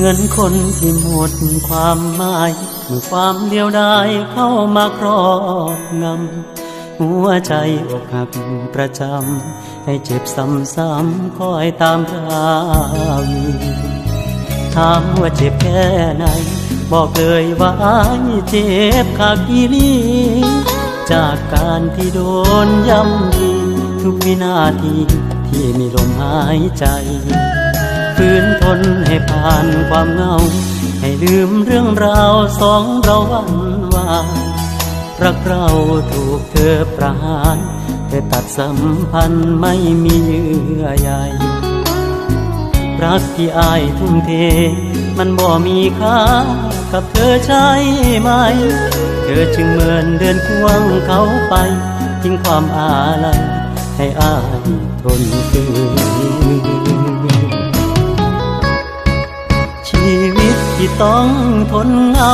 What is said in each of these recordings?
เหมือนคนที่หมดความหมายเมื่อความเดียวดายเข้ามาครอบงำหัวใจอกหักประจำให้เจ็บซ้ำๆคอยตามราวีถามว่าเจ็บแค่ไหน บอกเลยว่าอายเจ็บขาดีลีจากการที่โดนย้ำยีทุกวินาทีที่มีลมหายใจ ฝืนทนให้ผ่านความเหงา ให้ลืมเรื่องราวสองเราวันวานรักเราถูกเธอประหารเธอตัดสัมพันธ์ไม่มีเยื่อใยรักที่อายทุ่มเท มันบ่มีค่ากับเธอใช่ไหม เธอจึงเหมือนเดินควงเขาไปทิ้งความอาลัยให้อายทนคืน ที่ต้องทนเหงา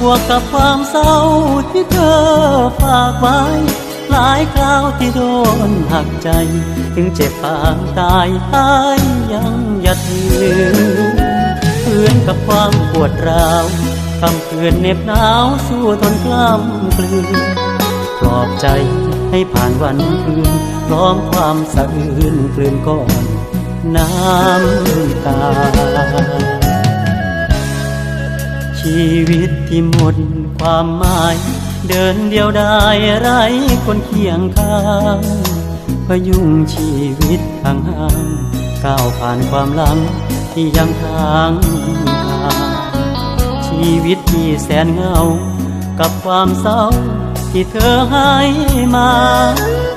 บวกกับความเศร้าที่เธอฝากไว้ หลายคราวที่โดนหักใจ ถึงเจ็บปางตายตายยังหยัดยืนเพื่อนกับความปวดร้าวคำคืนเหน็บหนาวสู้ทนกล้ำกลืนปลอบใจให้ผ่านวันคืนพร้อมความสะอื้นกลืนก่อน น้ำตา ชีวิตที่หมดความหมาย เดินเดียวดายไร้คนเคียงข้างพยุงชีวิตห่างห่างก้าวผ่านความหลังที่ยังทางทางชีวิตที่แสนเหงา กับความเศร้าที่เธอให้มา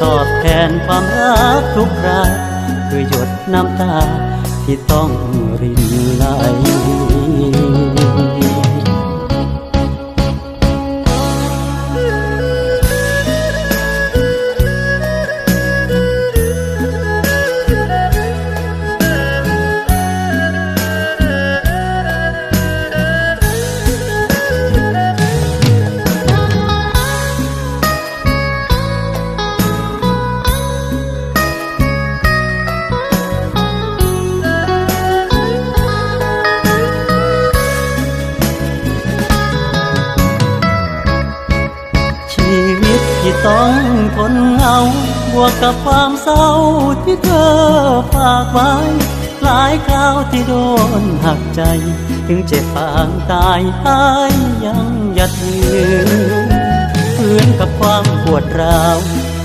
ตอบแทนความรักทุกคราคือหยดน้ำตาที่ต้องรินไหล ต้องทนเหงา บวกกับความเศร้าที่เธอฝากไว้ หลายคราวที่โดนหักใจ ถึงเจ็บปางตายตายยังหยัดยืนเพื่อนกับความปวดร้าว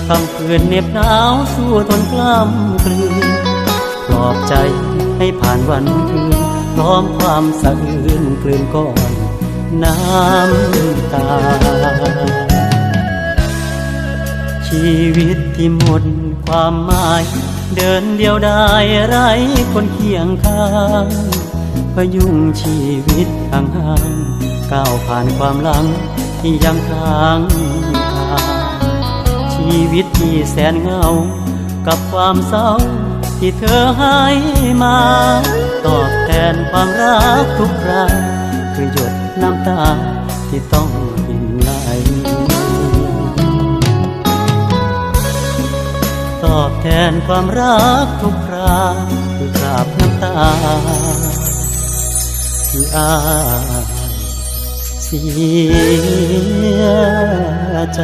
คำคืนเหน็บหนาวสู้ทนกล้ำกลืนปลอบใจให้ผ่านวันคืนพร้อมความสะอื้นกลืนก่อน น้ำตา ชีวิตที่หมดความหมาย เดินเดียวดายไร้คนเคียงข้างพยุงชีวิตห่างห่างก้าวผ่านความหลังที่ยังค้างคาชีวิตที่แสนเหงา กับความเศร้าที่เธอให้มา ตอบแทนความรักทุกคราคือหยดน้ำตาที่ต้อง แทนความรักทุกคราคือกราบน้ำตา ที่อายเสียใจ